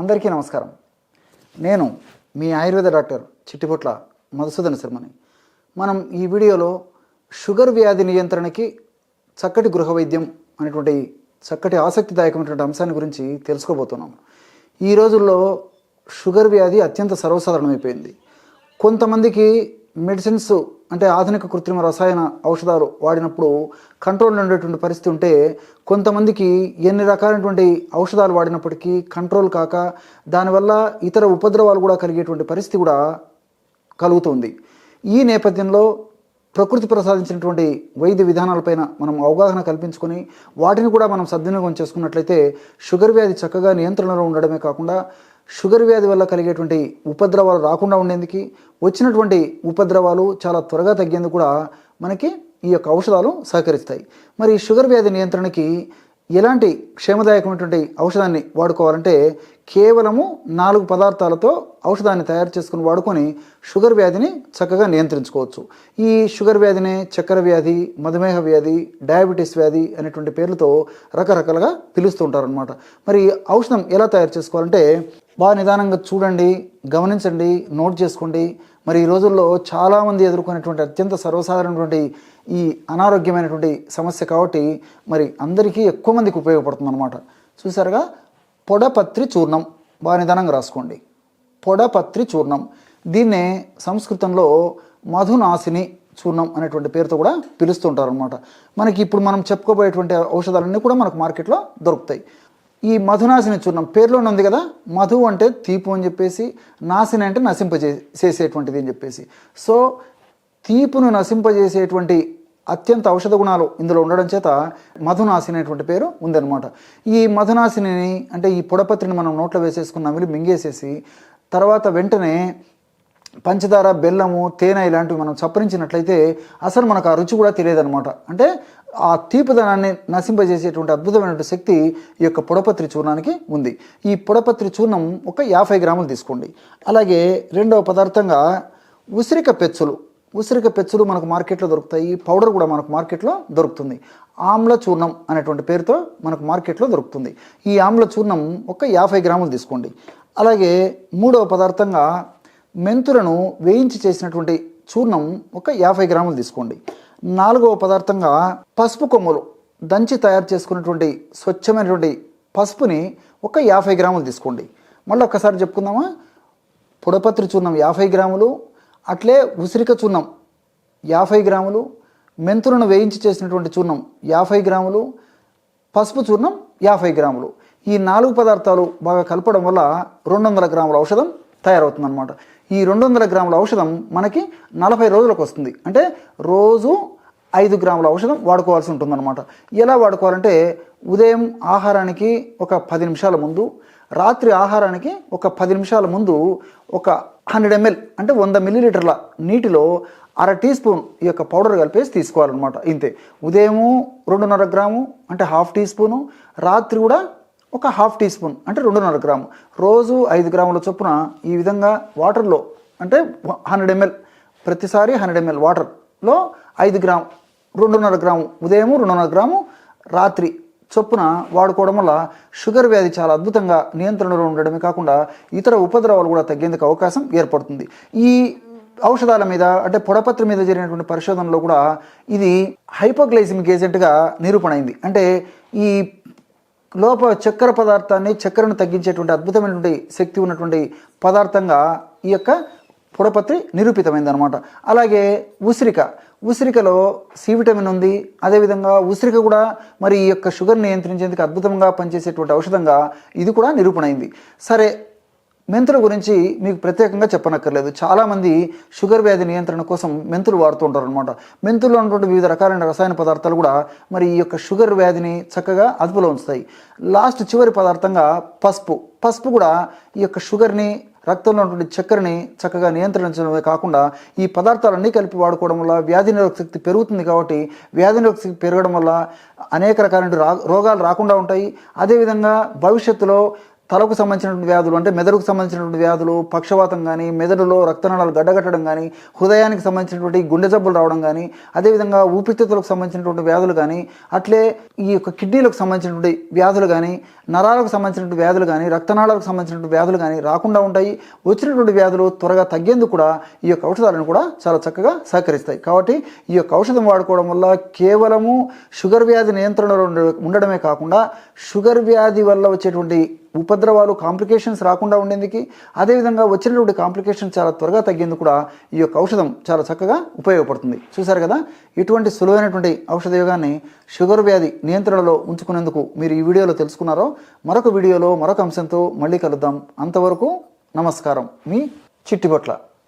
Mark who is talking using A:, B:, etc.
A: అందరికీ నమస్కారం. నేను మీ ఆయుర్వేద డాక్టర్ చిట్టిపొట్ల మధుసూదన శర్మని. మనం ఈ వీడియోలో షుగర్ వ్యాధి నియంత్రణకి చక్కటి గృహ వైద్యం అనేటువంటి చక్కటి ఆసక్తిదాయకమైనటువంటి అంశాన్ని గురించి తెలుసుకోబోతున్నాం. ఈ రోజుల్లో షుగర్ వ్యాధి అత్యంత సర్వసాధారణమైపోయింది. కొంతమందికి మెడిసిన్స్ అంటే ఆధునిక కృత్రిమ రసాయన ఔషధాలు వాడినప్పుడు కంట్రోల్లో ఉండేటువంటి పరిస్థితి ఉంటే కొంతమందికి ఎన్ని రకాలైనటువంటి ఔషధాలు వాడినప్పటికీ కంట్రోల్ కాక దానివల్ల ఇతర ఉపద్రవాలు కూడా కలిగేటువంటి పరిస్థితి కూడా కలుగుతుంది. ఈ నేపథ్యంలో ప్రకృతి ప్రసాదించినటువంటి వైద్య విధానాలపైన మనం అవగాహన కల్పించుకొని వాటిని కూడా మనం సద్వినియోగం చేసుకున్నట్లయితే షుగర్ వ్యాధి చక్కగా నియంత్రణలో ఉండడమే కాకుండా షుగర్ వ్యాధి వల్ల కలిగేటువంటి ఉపద్రవాలు రాకుండా ఉండేందుకు వచ్చినటువంటి ఉపద్రవాలు చాలా త్వరగా తగ్గేందుకు కూడా మనకి ఈ యొక్క ఔషధాలు సహకరిస్తాయి. మరి షుగర్ వ్యాధి నియంత్రణకి ఎలాంటి క్షేమదాయకమైనటువంటి ఔషధాన్ని వాడుకోవాలంటే కేవలము నాలుగు పదార్థాలతో ఔషధాన్ని తయారు చేసుకుని వాడుకొని షుగర్ వ్యాధిని చక్కగా నియంత్రించుకోవచ్చు. ఈ షుగర్ వ్యాధిని చక్కెర వ్యాధి మధుమేహ వ్యాధి డయాబెటీస్ వ్యాధి అనేటువంటి పేర్లతో రకరకాలుగా పిలుస్తూ ఉంటారనమాట మరి ఔషధం ఎలా తయారు చేసుకోవాలంటే బాగా నిదానంగా చూడండి గమనించండి నోట్ చేసుకోండి. మరి ఈ రోజుల్లో చాలామంది ఎదుర్కొనేటువంటి అత్యంత సర్వసాధారణటువంటి ఈ అనారోగ్యమైనటువంటి సమస్య కాబట్టి మరి అందరికీ ఎక్కువ మందికి ఉపయోగపడుతుంది అనమాట చూసారుగా పొడపత్రి చూర్ణం. బాగా నిదానంగా రాసుకోండి. పొడపత్రి చూర్ణం. దీన్నే సంస్కృతంలో మధునాశిని చూర్ణం అనేటువంటి పేరుతో కూడా పిలుస్తుంటారు అనమాట మనకి ఇప్పుడు మనం చెప్పుకోబోయేటువంటి ఔషధాలన్నీ కూడా మనకు మార్కెట్లో దొరుకుతాయి. ఈ మధునాశిని చూర్ణం. పేరులోనే ఉంది కదా మధు అంటే తీపు అని చెప్పేసి నాశిని అంటే నశింపజే చేసేటువంటిది అని చెప్పేసి. సో తీపును నశింపజేసేటువంటి అత్యంత ఔషధ గుణాలు ఇందులో ఉండడం చేత మధునాశిని అనేటువంటి పేరు ఉందన్నమాట. ఈ మధునాశిని అంటే ఈ పొడపత్రిని మనం నోట్లో వేసేసుకున్న నమిలి మింగేసేసి తర్వాత వెంటనే పంచదార బెల్లము తేనె ఇలాంటివి మనం చప్పరించినట్లయితే అసలు మనకు ఆ రుచి కూడా తెలియదన్నమాట. అంటే ఆ తీపిదనాన్ని నశింపజేసేటువంటి అద్భుతమైనటువంటి శక్తి ఈ యొక్క పొడపత్రి చూర్ణానికి ఉంది. ఈ పొడపత్రి చూర్ణం ఒక యాభై గ్రాములు తీసుకోండి. అలాగే రెండవ పదార్థంగా ఉసిరిక పెచ్చులు. ఉసిరిక పెచ్చులు మనకు మార్కెట్లో దొరుకుతాయి. పౌడర్ కూడా మనకు మార్కెట్లో దొరుకుతుంది. ఆమ్ల చూర్ణం అనేటువంటి పేరుతో మనకు మార్కెట్లో దొరుకుతుంది. ఈ ఆమ్ల చూర్ణం ఒక యాభై గ్రాములు తీసుకోండి. అలాగే మూడవ పదార్థంగా మెంతులను వేయించి చేసినటువంటి చూర్ణం ఒక యాభై గ్రాములు తీసుకోండి. నాలుగవ పదార్థంగా పసుపు కొమ్ములు దంచి తయారు చేసుకున్నటువంటి స్వచ్ఛమైనటువంటి పసుపుని ఒక యాభై గ్రాములు తీసుకోండి. మళ్ళీ ఒక్కసారి చెప్పుకుందామా? పొడపత్రి చూర్ణం యాభై గ్రాములు అట్లే ఉసిరిక చూర్ణం యాభై గ్రాములు మెంతులను వేయించి చేసినటువంటి చూర్ణం యాభై గ్రాములు పసుపు చూర్ణం యాభై గ్రాములు. ఈ నాలుగు పదార్థాలు బాగా కలపడం వల్ల రెండు వందల గ్రాముల ఔషధం తయారవుతుందన్నమాట. ఈ రెండు వందల గ్రాముల ఔషధం మనకి నలభై రోజులకు వస్తుంది అంటే రోజు ఐదు గ్రాముల ఔషధం వాడుకోవాల్సి ఉంటుందన్నమాట. ఎలా వాడుకోవాలంటే ఉదయం ఆహారానికి ఒక పది నిమిషాల ముందు రాత్రి ఆహారానికి ఒక పది నిమిషాల ముందు ఒక హండ్రెడ్ ఎంఎల్ అంటే వంద మిల్లీలీటర్ల నీటిలో అర టీ స్పూన్ ఈ యొక్క పౌడర్ కలిపేసి తీసుకోవాలన్నమాట. ఇంతే. ఉదయము రెండున్నర గ్రాము అంటే హాఫ్ టీ స్పూను రాత్రి కూడా ఒక హాఫ్ టీ స్పూన్ అంటే రెండున్నర గ్రాము. రోజు ఐదు గ్రాముల చొప్పున ఈ విధంగా వాటర్లో అంటే హండ్రెడ్ ఎంఎల్ ప్రతిసారి హండ్రెడ్ ఎంఎల్ వాటర్లో ఐదు గ్రామ్ రెండున్నర గ్రాము ఉదయము రెండున్నర గ్రాము రాత్రి చొప్పున వాడుకోవడం వల్ల షుగర్ వ్యాధి చాలా అద్భుతంగా నియంత్రణలో ఉండడమే కాకుండా ఇతర ఉపద్రవాలు కూడా తగ్గేందుకు అవకాశం ఏర్పడుతుంది. ఈ ఔషధాల మీద అంటే పొడపత్రి మీద జరిగినటువంటి పరిశోధనలో కూడా ఇది హైపోగ్లైసిమిక్ ఏజెంట్గా నిరూపణ అయింది అంటే ఈ లోప చక్కెర పదార్థాన్ని చక్కెరను తగ్గించేటువంటి అద్భుతమైనటువంటి శక్తి ఉన్నటువంటి పదార్థంగా ఈ యొక్క పొడపత్రి నిరూపితమైంది అనమాట అలాగే ఉసిరిక. ఉసిరికలో సి విటమిన్ ఉంది. అదేవిధంగా ఉసిరిక కూడా మరి ఈ యొక్క షుగర్ నియంత్రించేందుకు అద్భుతంగా పనిచేసేటువంటి ఔషధంగా ఇది కూడా నిరూపణ అయింది సరే మెంతుల గురించి మీకు ప్రత్యేకంగా చెప్పనక్కర్లేదు. చాలామంది షుగర్ వ్యాధి నియంత్రణ కోసం మెంతులు వాడుతూ ఉంటారు అనమాట మెంతుల్లో ఉన్నటువంటి వివిధ రకాలైన రసాయన పదార్థాలు కూడా మరి ఈ యొక్క షుగర్ వ్యాధిని చక్కగా అదుపులో ఉంచుతాయి. లాస్ట్ చివరి పదార్థంగా పసుపు. పసుపు కూడా ఈ యొక్క షుగర్ని రక్తంలో ఉన్నటువంటి చక్కెరని చక్కగా నియంత్రించడమే కాకుండా ఈ పదార్థాలన్నీ కలిపి వాడుకోవడం వల్ల వ్యాధి నిరోధక శక్తి పెరుగుతుంది కాబట్టి వ్యాధి నిరోధక శక్తి పెరగడం వల్ల అనేక రకాలైన రా రోగాలు రాకుండా ఉంటాయి. అదేవిధంగా భవిష్యత్తులో తలకు సంబంధించినటువంటి వ్యాధులు అంటే మెదడుకు సంబంధించినటువంటి వ్యాధులు పక్షవాతం కానీ మెదడులో రక్తనాళాలు గడ్డగట్టడం కానీ హృదయానికి సంబంధించినటువంటి గుండె జబ్బులు రావడం కానీ అదేవిధంగా ఊపిరితిత్తులకు సంబంధించినటువంటి వ్యాధులు కానీ అట్లే ఈ యొక్క కిడ్నీలకు సంబంధించినటువంటి వ్యాధులు కానీ నరాలకు సంబంధించినటువంటి వ్యాధులు కానీ రక్తనాళాలకు సంబంధించినటువంటి వ్యాధులు కానీ రాకుండా ఉంటాయి. వచ్చినటువంటి వ్యాధులు త్వరగా తగ్గేందుకు కూడా ఈ యొక్క ఔషధాలను కూడా చాలా చక్కగా సహకరిస్తాయి. కాబట్టి ఈ యొక్క ఔషధం వాడుకోవడం వల్ల కేవలము షుగర్ వ్యాధి నియంత్రణలో ఉండడమే కాకుండా షుగర్ వ్యాధి వల్ల వచ్చేటువంటి ఉపద్రవాలు కాంప్లికేషన్స్ రాకుండా ఉండేందుకు అదేవిధంగా వచ్చినటువంటి కాంప్లికేషన్స్ చాలా త్వరగా తగ్గేందుకు కూడా ఈ యొక్క ఔషధం చాలా చక్కగా ఉపయోగపడుతుంది. చూసారు కదా? ఇటువంటి సులువైనటువంటి ఔషధ యోగాన్ని షుగర్ వ్యాధి నియంత్రణలో ఉంచుకునేందుకు మీరు ఈ వీడియోలో తెలుసుకున్నారో మరొక వీడియోలో మరొక అంశంతో మళ్ళీ కలుద్దాం. అంతవరకు నమస్కారం. మీ చిట్టిబొట్ల